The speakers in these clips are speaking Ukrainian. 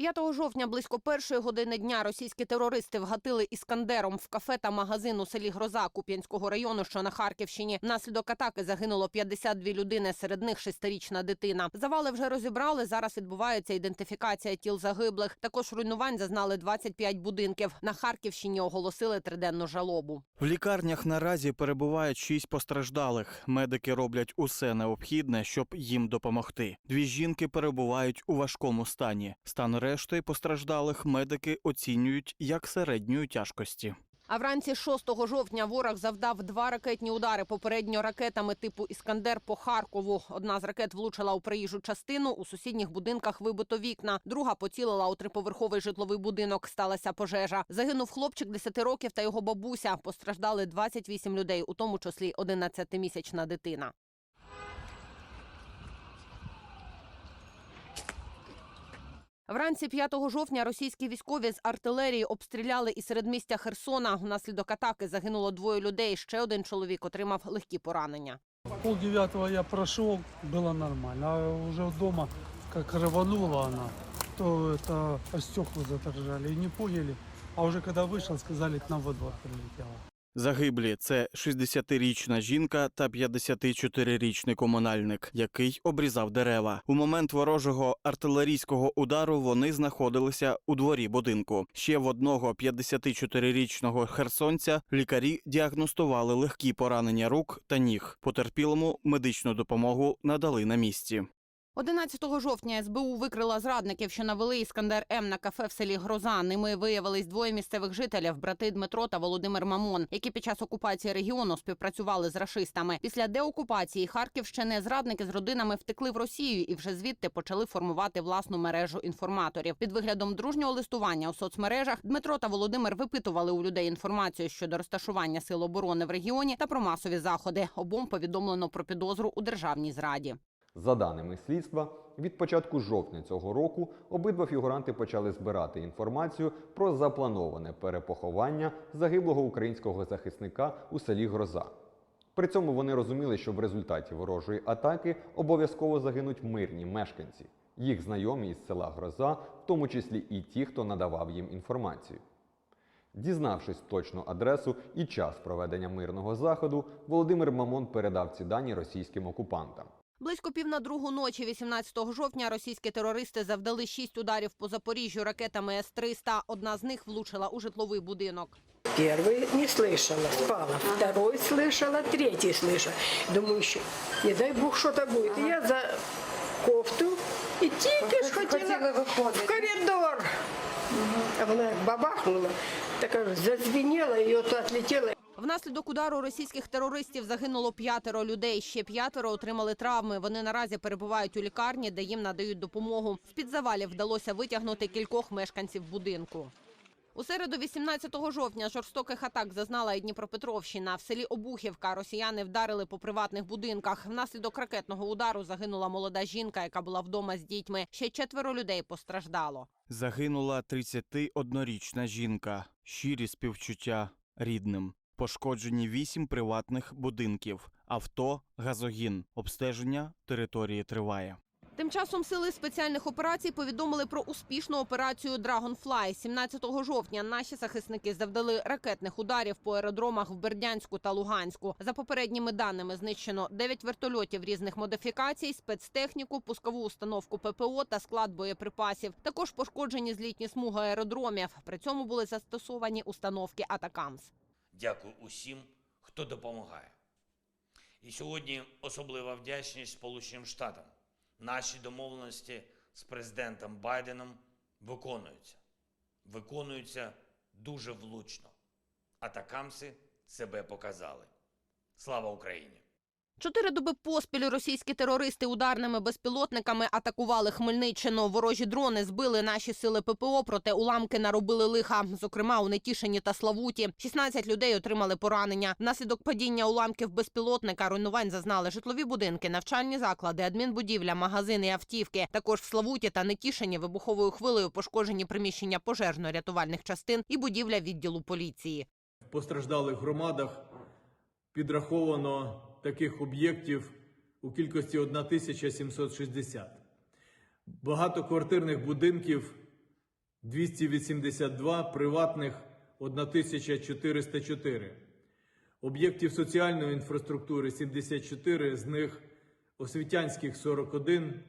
5 жовтня близько першої години дня російські терористи вгатили іскандером в кафе та магазин у селі Гроза Куп'янського району, що на Харківщині. Внаслідок атаки загинуло 52 людини, серед них шестирічна дитина. Завали вже розібрали. Зараз відбувається ідентифікація тіл загиблих. Також руйнувань зазнали 25 будинків. На Харківщині оголосили триденну жалобу. В лікарнях наразі перебувають шість постраждалих. Медики роблять усе необхідне, щоб їм допомогти. Дві жінки перебувають у важкому стані. Стан решти постраждалих медики оцінюють як середньої тяжкості. А вранці 6 жовтня ворог завдав два ракетні удари попередньо ракетами типу Іскандер по Харкову. Одна з ракет влучила у проїжджу частину. У сусідніх будинках вибито вікна. Друга поцілила у триповерховий житловий будинок. Сталася пожежа. Загинув хлопчик 10 років та його бабуся. Постраждали 28 людей, у тому числі 11-місячна дитина. Вранці 5 жовтня російські військові з артилерії обстріляли і середмістя Херсона. Внаслідок атаки загинуло двоє людей. Ще один чоловік отримав легкі поранення. Пол девятого я прошел, было нормально. А уже дома, как рванула она, то это стекла заторжали и не поняли. А уже когда вышел, сказали, к нам во двор прилетело. Загиблі це 60-річна жінка та 54-річний комунальник, який обрізав дерева. У момент ворожого артилерійського удару вони знаходилися у дворі будинку. Ще в одного 54-річного херсонця лікарі діагностували легкі поранення рук та ніг. Потерпілому медичну допомогу надали на місці. 11 жовтня СБУ викрила зрадників, що навели Іскандер М на кафе в селі Гроза. Ними виявились двоє місцевих жителів, брати Дмитро та Володимир Мамон, які під час окупації регіону співпрацювали з рашистами. Після деокупації Харківщини зрадники з родинами втекли в Росію і вже звідти почали формувати власну мережу інформаторів. Під виглядом дружнього листування у соцмережах Дмитро та Володимир випитували у людей інформацію щодо розташування сил оборони в регіоні та про масові заходи. Обом повідомлено про підозру у державній зраді. За даними слідства, від початку жовтня цього року обидва фігуранти почали збирати інформацію про заплановане перепоховання загиблого українського захисника у селі Гроза. При цьому вони розуміли, що в результаті ворожої атаки обов'язково загинуть мирні мешканці, їх знайомі із села Гроза, в тому числі і ті, хто надавав їм інформацію. Дізнавшись точну адресу і час проведення мирного заходу, Володимир Мамон передав ці дані російським окупантам. Близько пів на другу ночі, 18 жовтня, російські терористи завдали шість ударів по Запоріжжю ракетами С-300. Одна з них влучила у житловий будинок. Первый не слышала, спала. Второй слышала, третий слышала. Думаю, еще, не дай бог, что-то будет. И я за кофту и тільки ж хотіла в коридор. А вона як бабахнула, так аж зазвенела і от отлетіла. Внаслідок удару російських терористів загинуло п'ятеро людей. Ще п'ятеро отримали травми. Вони наразі перебувають у лікарні, де їм надають допомогу. З під завалів вдалося витягнути кількох мешканців будинку. У середу, 18 жовтня, жорстоких атак зазнала і Дніпропетровщина. В селі Обухівка росіяни вдарили по приватних будинках. Внаслідок ракетного удару загинула молода жінка, яка була вдома з дітьми. Ще четверо людей постраждало. Загинула 31-річна жінка. Щирі співчуття рідним. Пошкоджені вісім приватних будинків. Авто, газогін. Обстеження території триває. Тим часом сили спеціальних операцій повідомили про успішну операцію Dragonfly. 17 жовтня наші захисники завдали ракетних ударів по аеродромах в Бердянську та Луганську. За попередніми даними знищено 9 вертольотів різних модифікацій, спецтехніку, пускову установку ППО та склад боєприпасів. Також пошкоджені злітні смуги аеродромів. При цьому були застосовані установки Атакамс. Дякую усім, хто допомагає. І сьогодні особлива вдячність Сполученим Штатам. Наші домовленості з президентом Байденом виконуються. Виконуються дуже влучно. Атакамси себе показали. Слава Україні! Чотири доби поспіль російські терористи ударними безпілотниками атакували Хмельниччину. Ворожі дрони збили наші сили ППО, проте уламки наробили лиха. Зокрема, у Нетішині та Славуті. 16 людей отримали поранення. Внаслідок падіння уламків безпілотника руйнувань зазнали житлові будинки, навчальні заклади, адмінбудівля, магазини, автівки. Також в Славуті та Нетішині вибуховою хвилею пошкоджені приміщення пожежно-рятувальних частин і будівля відділу поліції. В постраждалих громадах підраховано таких об'єктів у кількості 1760. Багатоквартирних будинків 282, приватних 1404. Об'єктів соціальної інфраструктури 74, з них освітянських 41,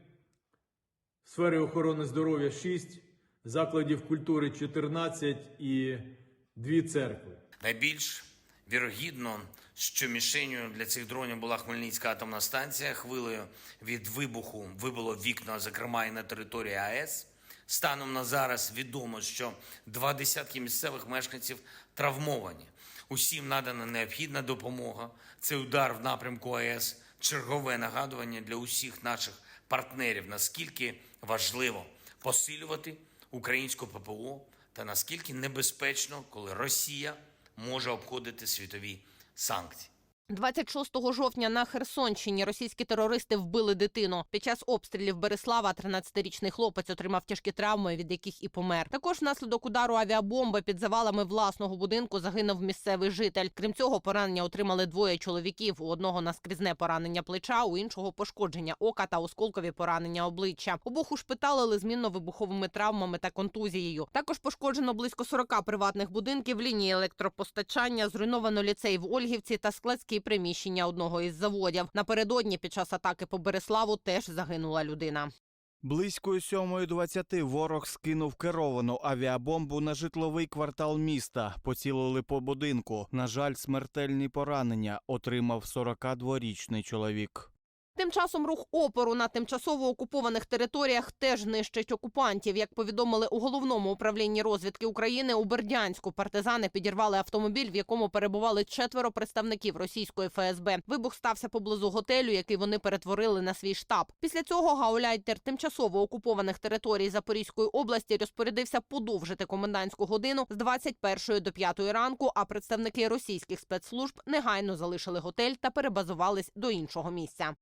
сфери охорони здоров'я 6, закладів культури 14 і дві церкви. Найбільш вірогідно, що мішенью для цих дронів була Хмельницька атомна станція. Хвилею від вибуху вибило вікна, зокрема і на території АЕС. Станом на зараз відомо, що два десятки місцевих мешканців травмовані. Усім надана необхідна допомога. Це удар в напрямку АЕС, чергове нагадування для усіх наших партнерів, наскільки важливо посилювати українську ППО та наскільки небезпечно, коли Росія може обходити світові санкції. 26 жовтня на Херсонщині російські терористи вбили дитину. Під час обстрілів Береслава 13-річний хлопець отримав тяжкі травми, від яких і помер. Також внаслідок удару авіабомби під завалами власного будинку загинув місцевий житель. Крім цього, поранення отримали двоє чоловіків. У одного наскрізне поранення плеча, у іншого пошкодження ока та осколкові поранення обличчя. Обох ушпиталили з мінно-вибуховими травмами та контузією. Також пошкоджено близько 40 приватних будинків, лінії електропостачання, зруйновано ліцей в Ольгівці та складські приміщення одного із заводів. Напередодні під час атаки по Береславу теж загинула людина. Близько 7.20 ворог скинув керовану авіабомбу на житловий квартал міста. Поцілили по будинку. На жаль, смертельні поранення отримав 42-річний чоловік. Тим часом рух опору на тимчасово окупованих територіях теж нищить окупантів. Як повідомили у головному управлінні розвідки України у Бердянську, партизани підірвали автомобіль, в якому перебували четверо представників російської ФСБ. Вибух стався поблизу готелю, який вони перетворили на свій штаб. Після цього гауляйтер тимчасово окупованих територій Запорізької області розпорядився подовжити комендантську годину з 21 до 5 ранку. А представники російських спецслужб негайно залишили готель та перебазувались до іншого місця.